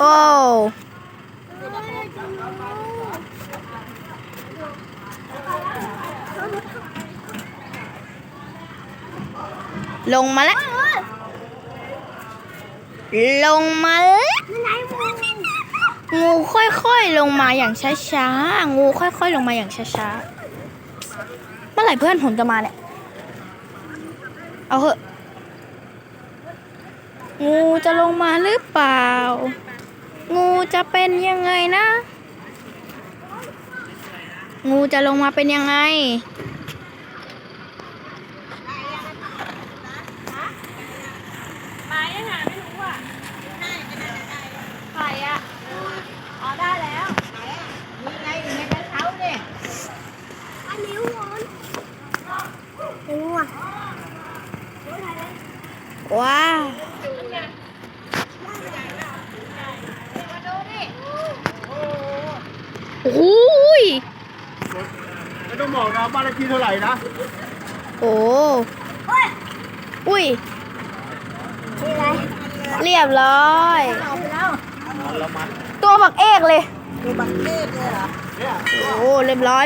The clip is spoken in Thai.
โอ้ลงมาแล้ว ลงมาแล้วงูค่อยๆลงมาอย่างช้าๆ งูค่อยๆ ลงมาอย่างช้าๆ เมื่อไหร่เพื่อนผมจะมาเนี่ย เอาเหอะ งูจะลงมาหรือเปล่า งูจะเป็นยังไงนะ งูจะลงมาเป็นยังไงมายังหาไม่รู้อะใครอะ อ๋อได้แล้ว อันนี้วอนงูอะ ว้าว โอ้โหยไม่ต้องบอกนะบ้านเลขที่เท่าไหร่นะโอ้อุ้ย เรียบร้อย ตัวบักเอกเลยเนี่ยโอ้ เรียบร้อย